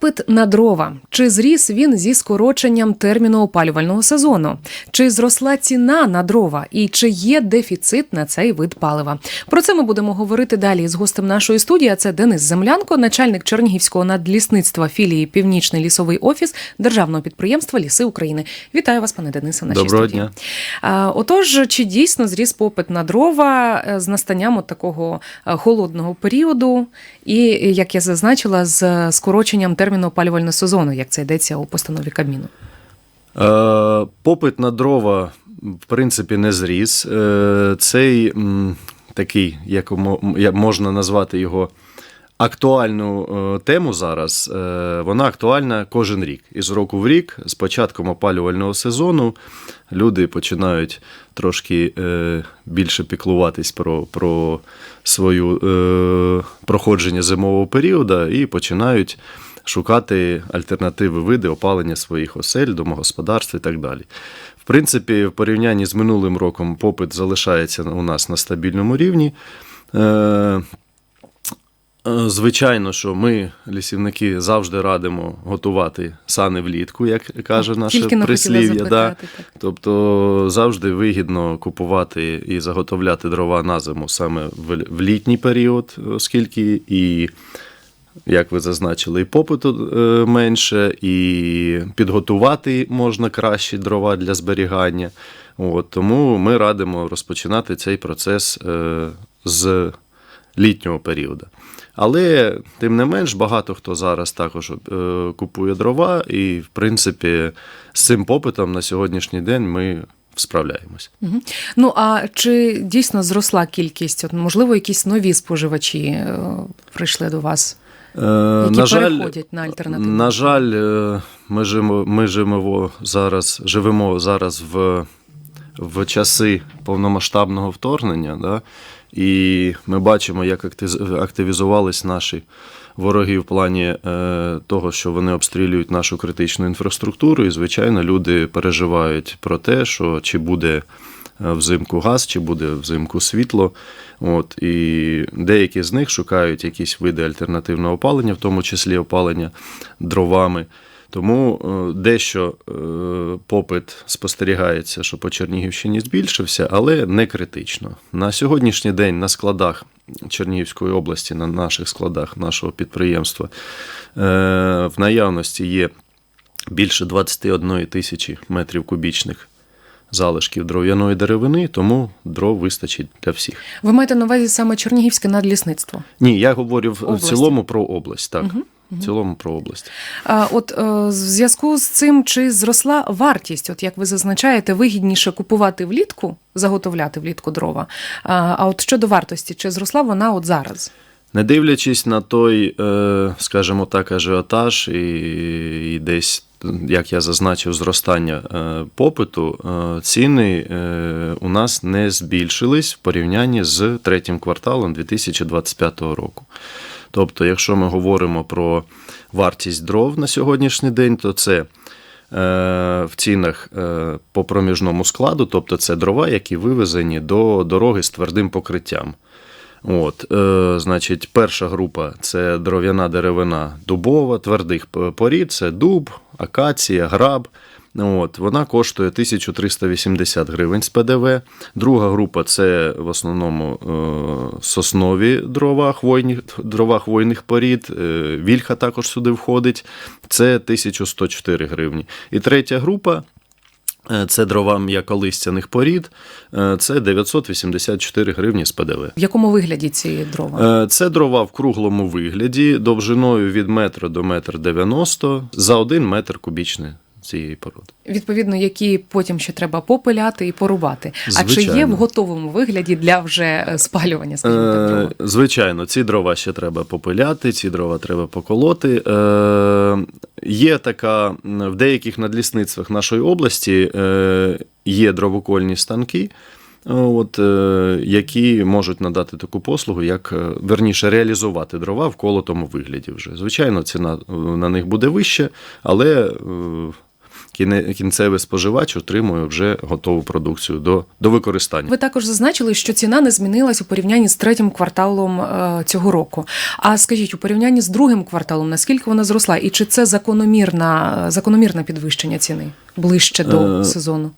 Попит на дрова. Чи зріс він зі скороченням терміну опалювального сезону? Чи зросла ціна на дрова? І чи є дефіцит на цей вид палива? Про це ми будемо говорити далі з гостем нашої студії. А це Денис Землянко, начальник Чернігівського надлісництва філії Північний лісовий офіс державного підприємства Ліси України. Вітаю вас, пане Денисе. нашій Доброго студії. дня. Отож, чи дійсно зріс попит на дрова е, з настанням от такого е, холодного періоду, і як я зазначила, з скороченням терміну опалювального сезону, як це йдеться у постанові Кабміну? Е, Попит на дрова, в принципі, не зріс. Е, Цей такий, як можна назвати його, актуальну е, тему зараз, е, вона актуальна кожен рік. Із року в рік, з початком опалювального сезону, люди починають трошки е, більше піклуватись про, про свою е, проходження зимового періоду і починають шукати альтернативи види опалення своїх осель, домогосподарств і так далі. В принципі, в порівнянні з минулим роком попит залишається у нас на стабільному рівні. Е, Звичайно, що ми, лісівники, завжди радимо готувати сани влітку, як каже наше Тільки прислів'я. Да. Тобто завжди вигідно купувати і заготовляти дрова на зиму саме в в літній період, оскільки і, як ви зазначили, і попиту е, менше, і підготувати можна кращі дрова для зберігання. От, тому ми радимо розпочинати цей процес е, з літнього періоду. Але, тим не менш, багато хто зараз також е, купує дрова, і, в принципі, з цим попитом на сьогоднішній день ми справляємось. Мгм. Ну а чи дійсно зросла кількість? От, можливо, якісь нові споживачі е, прийшли до вас? Е, Які переходять на альтернативу? На жаль, ми живемо, ми живемо зараз, живемо зараз в, в часи повномасштабного вторгнення, да? І ми бачимо, як активізувались наші вороги в плані е, того, що вони обстрілюють нашу критичну інфраструктуру. І, звичайно, люди переживають про те, що чи буде е, взимку газ, чи буде взимку світло. От, і деякі з них шукають якісь види альтернативного опалення, в тому числі опалення дровами. Тому е, дещо е, попит спостерігається, що по Чернігівщині збільшився, але не критично. На сьогоднішній день на складах Чернігівської області, на наших складах нашого підприємства, е, в наявності є більше 21 тисячі метрів кубічних залишків дров'яної деревини, тому дров вистачить для всіх. Ви маєте на увазі саме Чернігівське надлісництво? Ні, я говорю в, в цілому про область. Так, в цілому про область. А от е, в зв'язку з цим, чи зросла вартість? От як ви зазначаєте, вигідніше купувати влітку, заготовляти влітку дрова. А, от щодо вартості, чи зросла вона от зараз? Не дивлячись на той, е, скажімо так, ажіотаж і, і десь, як я зазначив, зростання е, попиту, ціни у нас не збільшились в порівнянні з третім кварталом 2025 року. Тобто, якщо ми говоримо про вартість дров на сьогоднішній день, то це е, в цінах е, по проміжному складу, тобто це дрова, які вивезені до дороги з твердим покриттям. От, е, значить, перша група це дров'яна деревина дубова, твердих порід, це дуб, акація, граб. От, вона коштує 1380 гривень з ПДВ. Друга група це в основному е, соснові дрова, хвойні, дрова хвойних порід. Е, вільха також сюди входить. Це 1104 гривні. І третя група е, це дрова м'яколистяних порід. Це 984 гривні з ПДВ. В якому вигляді ці дрова? Це дрова в круглому вигляді, довжиною від метра до метр 90 за один метр кубічний цієї породи. Відповідно, які потім ще треба попиляти і порубати. А чи є в готовому вигляді для вже е, спалювання, скажімо так, Е? Звичайно, ці дрова ще треба попиляти, ці дрова треба поколоти. Е, Є така в деяких надлісництвах нашої області е, є дровокольні станки. От, е, які можуть надати таку послугу, як верніше реалізувати дрова в колотому вигляді. Вже звичайно, ціна на них буде вища, але кінцевий споживач отримує вже готову продукцію до, до використання. Ви також зазначили, що ціна не змінилась у порівнянні з третім кварталом е, цього року. А скажіть, у порівнянні з другим кварталом, наскільки вона зросла, і чи це закономірна, закономірне підвищення ціни ближче до Е, сезону?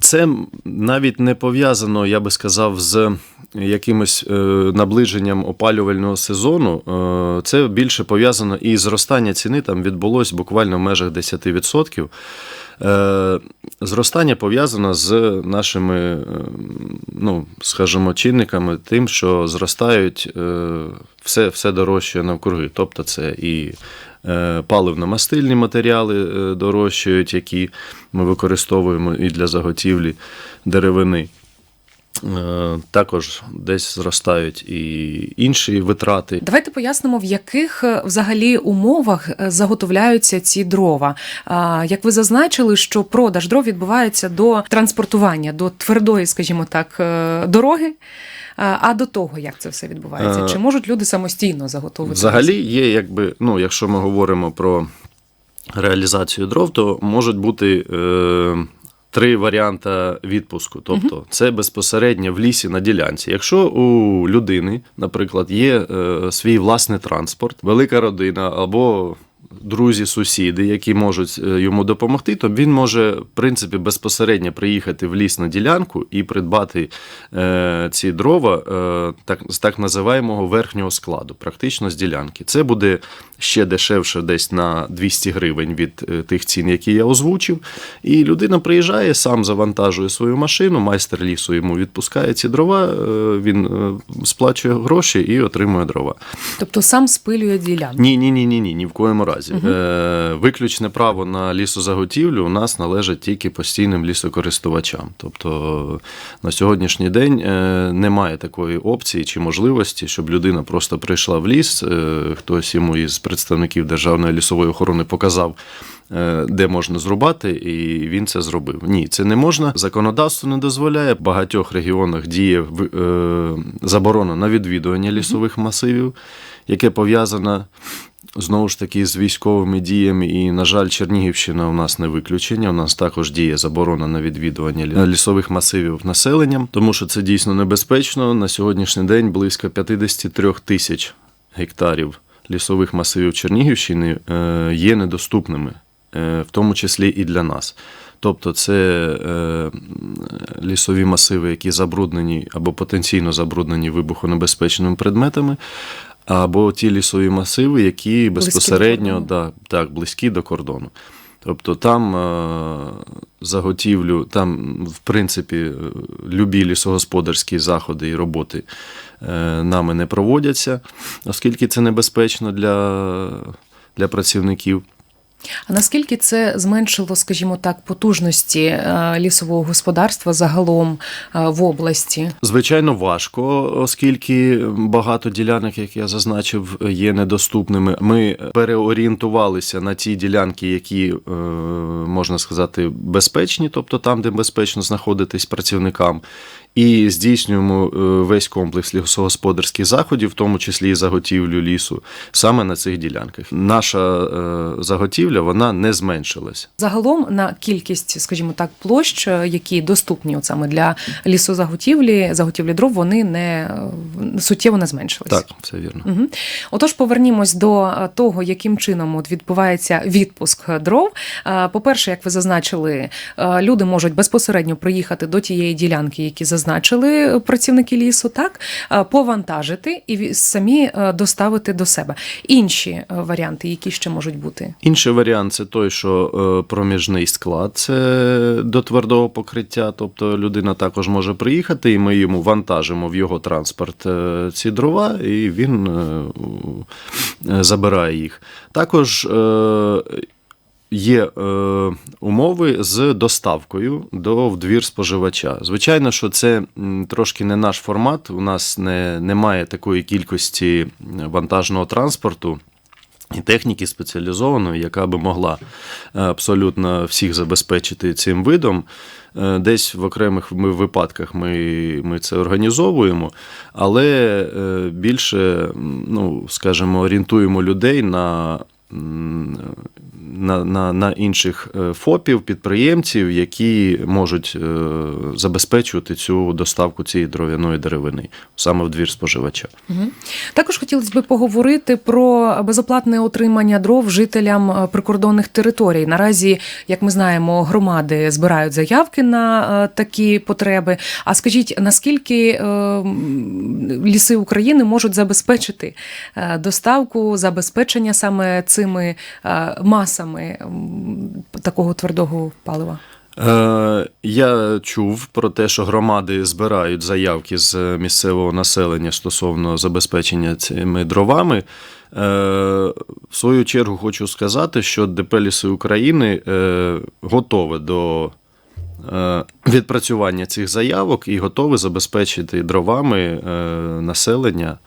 Це навіть не пов'язано, я би сказав, з якимось е, наближенням опалювального сезону. Е, Це більше пов'язано і зростання ціни там відбулось буквально в межах 10%. Е, Зростання пов'язано з нашими, е, ну, скажімо, чинниками, тим, що зростають е, все, все дорожче навкруги. Тобто це і паливно-мастильні матеріали дорожчають, які ми використовуємо і для заготівлі деревини. Е, Також десь зростають і інші витрати. Давайте пояснимо, в яких е, взагалі умовах е, заготовляються ці дрова. Як ви зазначили, що продаж дров відбувається до транспортування, до твердої, скажімо так, дороги. А до того, як це все відбувається? Чи можуть люди самостійно заготовити? Взагалі є, якби, ну, якщо ми говоримо про реалізацію дров, то можуть бути е, три варіанти відпуску. Тобто, це безпосередньо в лісі на ділянці. Якщо у людини, наприклад, є е, свій власний транспорт, велика родина або друзі, сусіди, які можуть е, йому допомогти, то він може, в принципі, безпосередньо приїхати в ліс на ділянку і придбати е, ці дрова е, так, з так називаємого верхнього складу, практично з ділянки. Це буде ще дешевше, десь на 200 гривень від тих цін, які я озвучив. І людина приїжджає, сам завантажує свою машину, майстер лісу йому відпускає ці дрова, він сплачує гроші і отримує дрова. Тобто сам спилює ділянку. Ні, ні, ні, ні, ні, ні в коєму разі. Е, виключне право на лісозаготівлю у нас належить тільки постійним лісокористувачам. Тобто на сьогоднішній день е, немає такої опції чи можливості, щоб людина просто прийшла в ліс, е, хтось йому із представників Державної лісової охорони показав. е, Де можна зрубати, і він це зробив. Ні, це не можна. Законодавство не дозволяє. В багатьох регіонах діє е, заборона на відвідування лісових масивів, яке пов'язане Знову ж таки, з військовими діями, і, на жаль, Чернігівщина у нас не виключення. У нас також діє заборона на відвідування лісових масивів населенням, тому що це дійсно небезпечно. На сьогоднішній день близько 53 тисяч гектарів лісових масивів Чернігівщини е, є недоступними, е, в тому числі і для нас. Тобто це е, лісові масиви, які забруднені або потенційно забруднені вибухонебезпечними предметами, або ті лісові масиви, які безпосередньо да, так, близькі до кордону. Тобто там е, заготівлю, там, в принципі, е, любі лісогосподарські заходи і роботи е, нами не проводяться, оскільки це небезпечно для, для працівників. А наскільки це зменшило, скажімо так, потужності е, лісового господарства загалом е, в області? Звичайно, важко, оскільки багато ділянок, як я зазначив, є недоступними. Ми переорієнтувалися на ті ділянки, які е, можна сказати безпечні, тобто там, де безпечно знаходитись працівникам. І здійснюємо е, весь комплекс лісогосподарських заходів, в тому числі і заготівлю лісу, саме на цих ділянках. Наша е, заготівля вона не зменшилась. Загалом на кількість, скажімо так, площ, е, які доступні от саме для лісозаготівлі, заготівлі дров, вони не суттєво не зменшились. Так, це вірно. Угу. Отож, повернімось до того, яким чином от відбувається відпуск дров. Е, По-перше, як ви зазначили, люди можуть безпосередньо приїхати до тієї ділянки, які зазначили працівники лісу, так е, повантажити і самі е, доставити до себе. Інші е, варіанти, які ще можуть бути. Інший варіант це той, що проміжний склад це до твердого покриття. Тобто людина також може приїхати, і ми йому вантажимо в його транспорт ці дрова, і він забирає їх. Також є е, умови з доставкою до в двір споживача. Звичайно, що це трошки не наш формат. У нас не, немає такої кількості вантажного транспорту. І техніки спеціалізованої, яка би могла е, абсолютно всіх забезпечити цим видом. Е, Десь в окремих випадках ми, ми це організовуємо, але е, більше, ну, скажімо, орієнтуємо людей на, на, на, на інших е, ФОПів, підприємців, які можуть е, забезпечувати цю доставку цієї дров'яної деревини саме в двір споживача. Мгм. Також хотілося б поговорити про безоплатне отримання дров жителям е, прикордонних територій. Наразі, як ми знаємо, громади збирають заявки на такі потреби. А скажіть, наскільки ліси України можуть забезпечити доставку, забезпечення саме цими масами м, такого твердого палива? Е, я чув про те, що громади збирають заявки з місцевого населення стосовно забезпечення цими дровами. Е, в свою чергу хочу сказати, що ДП «Ліси України е, готове до відпрацювання цих заявок і готове забезпечити дровами населення,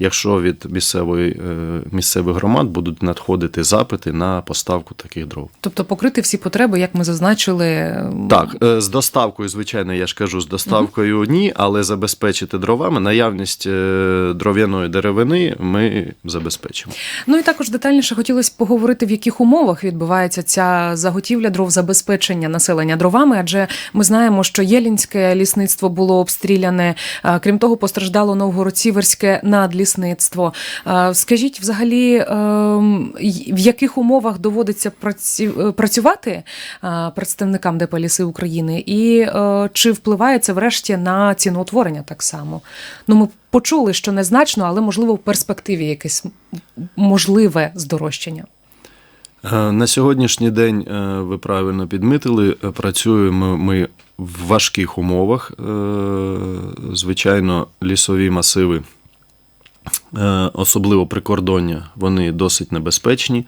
якщо від місцевої, е, місцевих громад будуть надходити запити на поставку таких дров. Тобто покрити всі потреби, як ми зазначили, Так, е, з доставкою, звичайно, я ж кажу, з доставкою ні, але забезпечити дровами наявність е, дров'яної деревини ми забезпечимо. Ну і також детальніше хотілося поговорити, в яких умовах відбувається ця заготівля дров забезпечення населення дровами, адже ми знаємо, що Єлінське лісництво було обстріляне. Крім того, постраждало Новгород-Сіверське надлісництво. А, Скажіть, взагалі, ем, в яких умовах доводиться е, працювати представникам ДП «Ліси України, і е, чи впливає це врешті на ціноутворення так само? Ну, ми почули, що незначно, але можливо в перспективі якесь можливе здорожчання. Е, На сьогоднішній день е, ви правильно підмітили, е, працюємо ми в важких умовах. Е, Звичайно, лісові масиви, е, особливо прикордоння, вони досить небезпечні.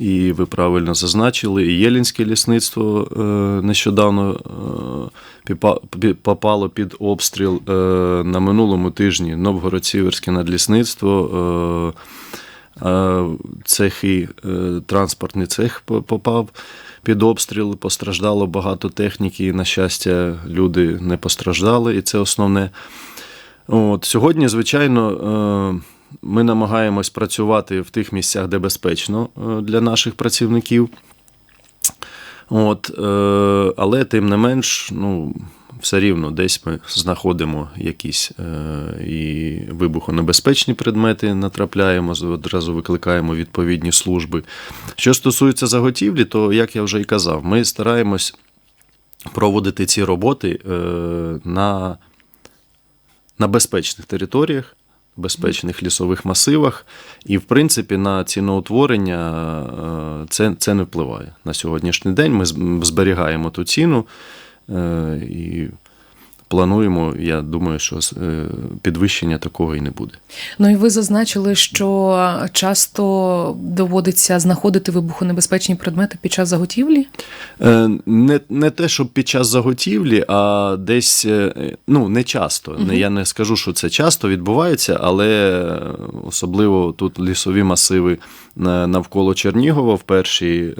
І ви правильно зазначили, і Єлінське лісництво е, нещодавно е, попало під обстріл е, на минулому тижні Новгород-Сіверське надлісництво. Е, е, цехи, е, транспортний цех попав під обстріл, постраждало багато техніки. і, На щастя, люди не постраждали, і це основне. От, сьогодні, звичайно, е, ми намагаємось працювати в тих місцях, де безпечно е, для наших працівників. От, е, але тим не менш, ну, все рівно десь ми знаходимо якісь і вибухонебезпечні предмети, натрапляємо, одразу викликаємо відповідні служби. Що стосується заготівлі, то, як я вже і казав, ми стараємось проводити ці роботи на, на безпечних територіях. Безпечних лісових масивах, і в принципі на ціноутворення е, це, це не впливає. На сьогоднішній день ми зберігаємо ту ціну е, і плануємо. Я думаю, що е, підвищення такого і не буде. Ну і ви зазначили, що часто доводиться знаходити вибухонебезпечні предмети під час заготівлі. Е, Не, не те, щоб під час заготівлі, а десь е, ну не часто. Не Я не скажу, що це часто відбувається, але особливо тут лісові масиви навколо Чернігова в перші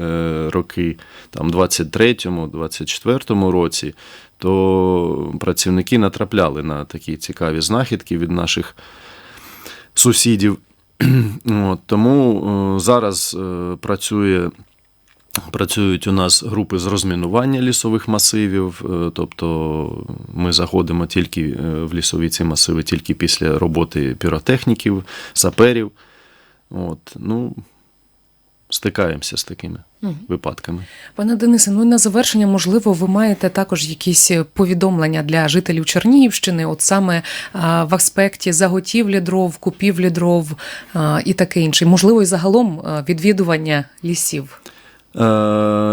роки, там 23-му, 24-му році, то працівники натрапляли на такі цікаві знахідки від наших сусідів. От, тому е, зараз е, працює Працюють у нас групи з розмінування лісових масивів, е, тобто ми заходимо тільки в лісові ці масиви тільки після роботи піротехніків, саперів. От, ну, стикаємося з такими випадками. Пане Денисе, ну і на завершення, можливо, ви маєте також якісь повідомлення для жителів Чернігівщини, от саме а, в аспекті заготівлі дров, купівлі дров а, і таке інше. Можливо, і загалом відвідування лісів. Е,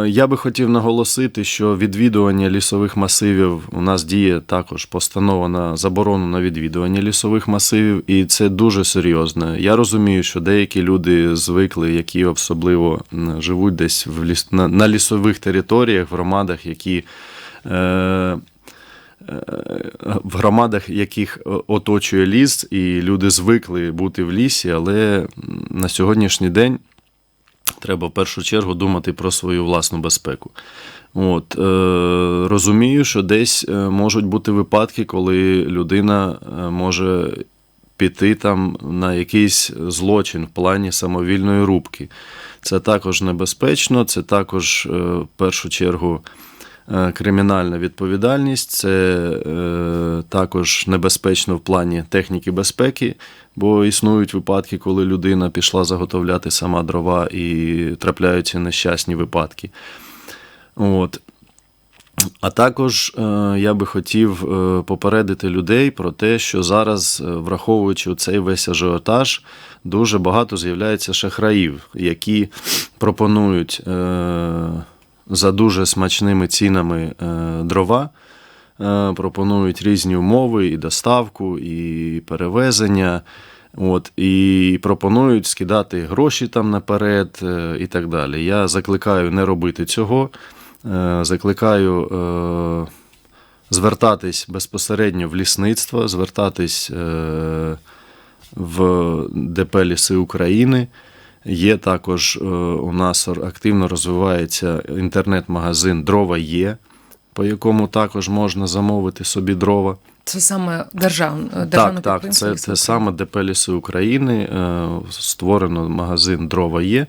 Я би хотів наголосити, що відвідування лісових масивів у нас діє також постанова на заборону на відвідування лісових масивів, і це дуже серйозно. Я розумію, що деякі люди звикли, які особливо живуть десь в ліс, на, на лісових територіях, в громадах, які. Е, е, в громадах, яких е, оточує ліс, і люди звикли бути в лісі, але на сьогоднішній день треба в першу чергу думати про свою власну безпеку. От, е, розумію, що десь е, можуть бути випадки, коли людина е, може піти там на якийсь злочин в плані самовільної рубки. Це також небезпечно, це також е, в першу чергу кримінальна відповідальність, це е, також небезпечно в плані техніки безпеки, бо існують випадки, коли людина пішла заготовляти сама дрова і трапляються нещасні випадки. От. А також е, я би хотів е, попередити людей про те, що зараз, е, враховуючи цей весь ажіотаж, дуже багато з'являється шахраїв, які пропонують е, за дуже смачними цінами е, дрова, е, пропонують різні умови, і доставку, і перевезення. От, і пропонують скидати гроші там наперед е, і так далі. Я закликаю не робити цього. Закликаю звертатись безпосередньо в лісництво, звертатись в ДП Ліси України. Є також е, у нас активно розвивається інтернет-магазин Дрова є, по якому також можна замовити собі дрова. Це саме держав... державне Так, так, це, це саме ДП Ліси України. е, Створено магазин Дрова є,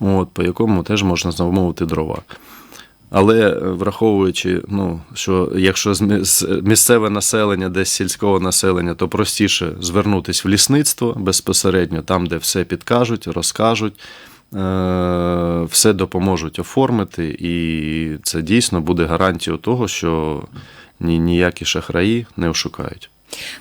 от, по якому теж можна замовити дрова. Але е, враховуючи, ну, що якщо з місцеве населення, десь сільського населення, то простіше звернутися в лісництво безпосередньо, там, де все підкажуть, розкажуть, е, все допоможуть оформити, і це дійсно буде гарантією того, що ні, ніякі шахраї не ошукають.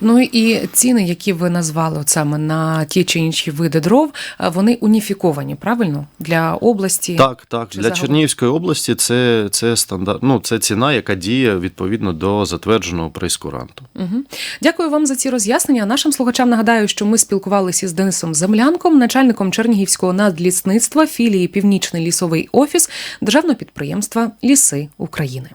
Ну і ціни, які ви назвали от саме на ті чи інші види дров, вони уніфіковані, правильно? Для області. Так, так. Для загалом? Чернігівської області це, це стандарт, ну, це ціна, яка діє відповідно до затвердженого прейскуранту. Угу. Дякую вам за ці роз'яснення. Нашим слухачам нагадаю, що ми спілкувалися з Денисом Землянком, начальником Чернігівського надлісництва філії Північний лісовий офіс державного підприємства Ліси України.